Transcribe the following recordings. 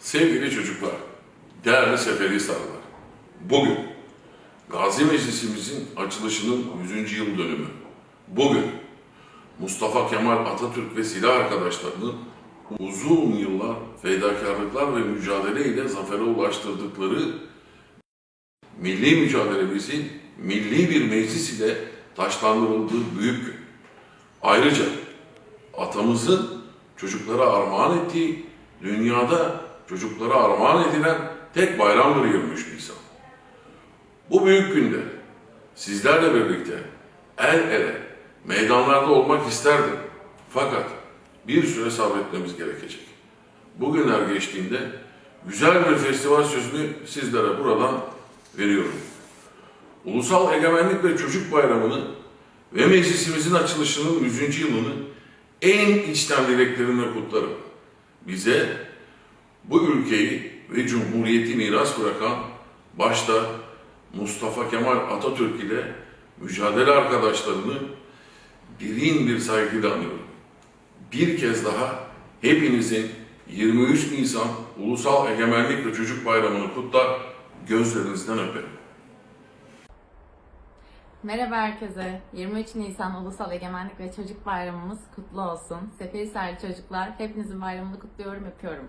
Sevgili çocuklar, değerli Seferihisarlılar, bugün Gazi Meclisimizin açılışının 100. yıl dönümü. Bugün Mustafa Kemal Atatürk ve silah arkadaşlarının uzun yıllar fedakarlıklar ve mücadeleyle zafere ulaştırdıkları milli mücadelemizin milli bir meclis ile taşlandırıldığı büyük gün. Ayrıca atamızın çocuklara armağan ettiği, dünyada çocuklara armağan edilen tek bayramdır 23 Nisan. Bu büyük günde sizlerle birlikte el ele meydanlarda olmak isterdim. Fakat bir süre sabretmemiz gerekecek. Bugünler geçtiğinde güzel bir festival sözünü sizlere buradan veriyorum. Ulusal Egemenlik ve Çocuk Bayramı'nı ve meclisimizin açılışının 100. yılını en içten dileklerimle kutlarım. Bize bu ülkeyi ve cumhuriyeti miras bırakan başta Mustafa Kemal Atatürk ile mücadele arkadaşlarını derin bir saygıyla anıyorum. Bir kez daha hepinizin 23 Nisan Ulusal Egemenlik ve Çocuk Bayramı'nı kutlar, gözlerinizden öperim. Merhaba herkese. 23 Nisan Ulusal Egemenlik ve Çocuk Bayramımız kutlu olsun. Seferihisarlı çocuklar, hepinizin bayramını kutluyorum, öpüyorum.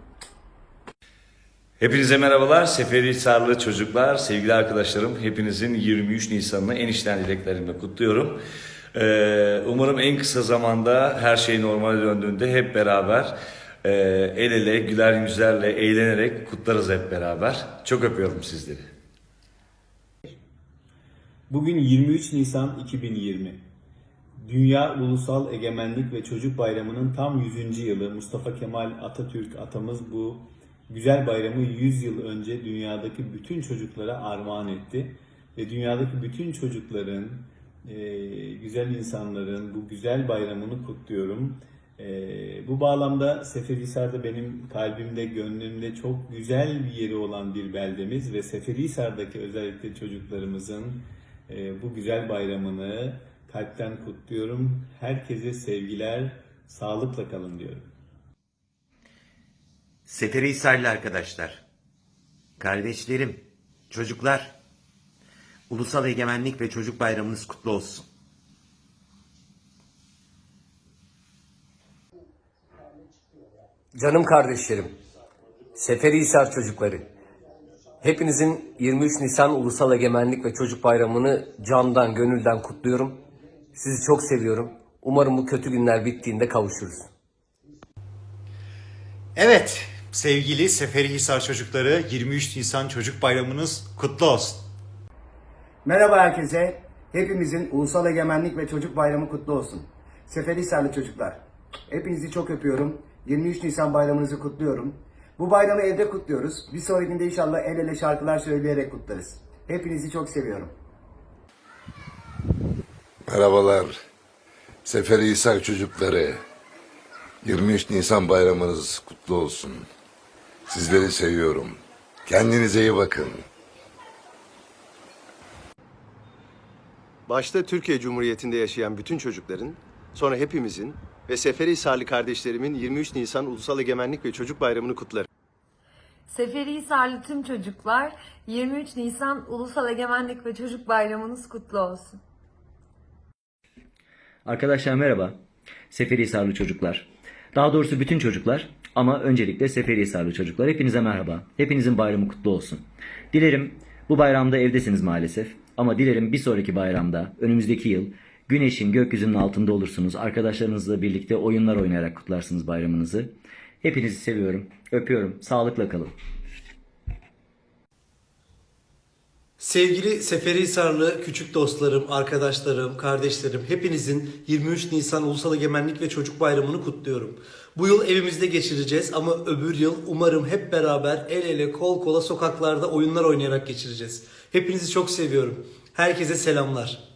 Hepinize merhabalar. Seferihisarlı çocuklar, sevgili arkadaşlarım. Hepinizin 23 Nisan'ını en içten dileklerimle kutluyorum. Ee, umarım en kısa zamanda her şey normale döndüğünde hep beraber e, el ele, güler yüzlerle, eğlenerek kutlarız hep beraber. Çok öpüyorum sizleri. Bugün 23 Nisan 2020. Dünya Ulusal Egemenlik ve Çocuk Bayramı'nın tam 100. yılı. Mustafa Kemal Atatürk atamız bu güzel bayramı 100 yıl önce dünyadaki bütün çocuklara armağan etti. Ve dünyadaki bütün çocukların, e, güzel insanların bu güzel bayramını kutluyorum. E, bu bağlamda Seferihisar'da benim kalbimde, gönlümde çok güzel bir yeri olan bir beldemiz ve Seferihisar'daki özellikle çocuklarımızın e, bu güzel bayramını kalpten kutluyorum. Herkese sevgiler, sağlıkla kalın diyorum. Seferihisarlı arkadaşlar, kardeşlerim, çocuklar, Ulusal Egemenlik ve Çocuk Bayramınız kutlu olsun. Canım kardeşlerim, Seferihisar çocukları, hepinizin 23 Nisan Ulusal Egemenlik ve Çocuk Bayramı'nı candan, gönülden kutluyorum. Sizi çok seviyorum. Umarım bu kötü günler bittiğinde kavuşuruz. Evet, sevgili Seferihisar çocukları 23 Nisan Çocuk Bayramınız kutlu olsun. Merhaba herkese. Hepimizin Ulusal Egemenlik ve Çocuk Bayramı kutlu olsun. Seferihisarlı çocuklar. Hepinizi çok öpüyorum. 23 Nisan bayramınızı kutluyorum. Bu bayramı evde kutluyoruz. Bir sonrakinde inşallah el ele şarkılar söyleyerek kutlarız. Hepinizi çok seviyorum. Merhabalar. Seferihisar çocukları. 23 Nisan bayramınız kutlu olsun. Sizleri seviyorum. Kendinize iyi bakın. Başta Türkiye Cumhuriyeti'nde yaşayan bütün çocukların, sonra hepimizin ve Seferihisarlı kardeşlerimin 23 Nisan Ulusal Egemenlik ve Çocuk Bayramı'nı kutlarım. Seferihisarlı tüm çocuklar 23 Nisan Ulusal Egemenlik ve Çocuk Bayramınız kutlu olsun. Arkadaşlar merhaba. Seferihisarlı çocuklar. Daha doğrusu bütün çocuklar ama öncelikle Seferihisarlı çocuklar. Hepinize merhaba. Hepinizin bayramı kutlu olsun. Dilerim bu bayramda evdesiniz maalesef. Ama dilerim bir sonraki bayramda önümüzdeki yıl güneşin gökyüzünün altında olursunuz. Arkadaşlarınızla birlikte oyunlar oynayarak kutlarsınız bayramınızı. Hepinizi seviyorum. Öpüyorum. Sağlıkla kalın. Sevgili Seferihisarlı küçük dostlarım, arkadaşlarım, kardeşlerim hepinizin 23 Nisan Ulusal Egemenlik ve Çocuk Bayramı'nı kutluyorum. Bu yıl evimizde geçireceğiz ama öbür yıl umarım hep beraber el ele kol kola sokaklarda oyunlar oynayarak geçireceğiz. Hepinizi çok seviyorum. Herkese selamlar.